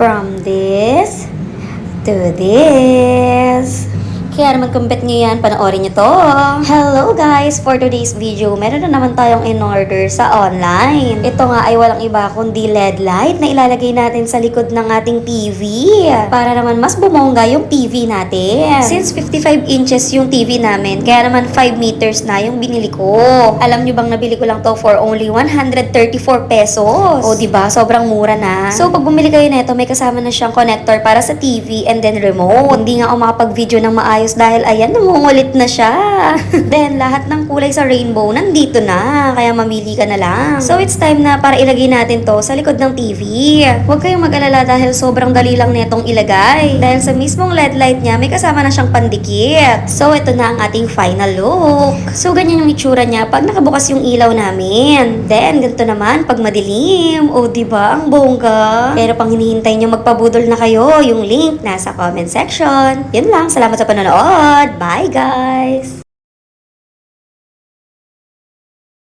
From this to this. Kaya naman kumpet nyo yan, panoorin nyo to. Hello guys! For today's video, meron na naman tayong in-order sa online. Ito nga ay walang iba kundi LED light na ilalagay natin sa likod ng ating TV. Para naman mas bumongga yung TV natin. Since 55 inches yung TV namin, kaya naman 5 meters na yung binili ko. Alam nyo bang nabili ko lang to for only 134 pesos? O ba Sobrang mura na. So pag bumili kayo nito, may kasama na siyang connector para sa TV and then remote. Hindi nga ako makapag-video ng maayos dahil ayan, nangungulit na siya. then lahat ng kulay sa rainbow nandito na. Kaya mamili ka na lang. So it's time na para ilagay natin to sa likod ng TV. Huwag kayong mag-alala dahil sobrang dali lang netong ilagay. Dahil sa mismong LED light niya, may kasama na siyang pandikit. So ito na ang ating final look. So ganyan yung itsura niya pag nakabukas yung ilaw namin. Then ganito naman pag madilim. O di ba ang bongga? Pero pang hinihintay niyo magpabudol na kayo, yung link nasa comment section. Yun lang, salamat sa panonood. Bye guys!